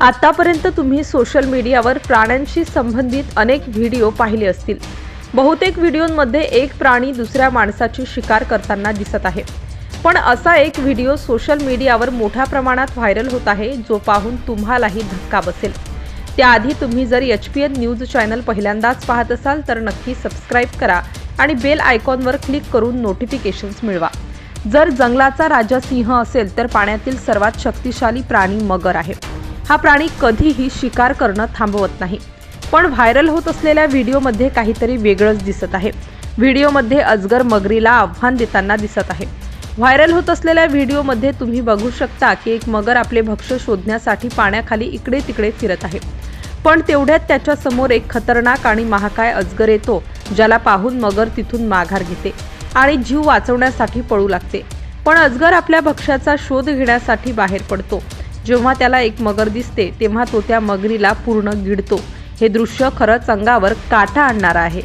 आतापर्यंत तुम्ही सोशल मीडियावर प्राण्यांशी संबंधित अनेक व्हिडिओ पाहिले असतील. बहुतेक व्हिडिओमध्ये एक प्राणी दुसऱ्या माणसाची शिकार करताना दिसत आहे. पण असा एक व्हिडिओ सोशल मीडियावर मोठ्या प्रमाणात व्हायरल होत आहे जो पाहून तुम्हालाही धक्का बसेल. त्याआधी तुम्ही जर H P N news channel पहिल्यांदाच पाहत असाल तर नक्की सबस्क्राईब करा आणि बेल आयकॉनवर क्लिक करून नोटिफिकेशन्स मिळवा. जर जंगलाचा राजा सिंह असेल तर पाण्यातील सर्वात शक्तिशाली प्राणी मगर आहे. हा प्राणी कधीही शिकार करणं थांबवत नाही. पण व्हायरल होत असलेल्या व्हिडिओमध्ये काहीतरी वेगळंच दिसत आहे. व्हिडिओमध्ये अजगर मगरीला आव्हान देताना दिसत आहे. व्हायरल होत असलेल्या व्हिडिओमध्ये तुम्ही बघू शकता की एक मगर आपले भक्ष्य शोधण्यासाठी पाण्याखाली इकडे तिकडे फिरत आहे. पण तेवढ्यात त्याच्यासमोर एक खतरनाक आणि महाकाय अजगर येतो ज्याला पाहून मगर तिथून माघार घेते आणि जीव वाचवण्यासाठी पळू लागते. पण अजगर आपल्या भक्ष्याचा शोध घेण्यासाठी बाहेर पडतो. जेव्हा त्याला एक मगर दिसते तेव्हा तो त्या मगरीला पूर्ण गिळतो. हे दृश्य खरंच अंगावर काटा आणणारं आहे.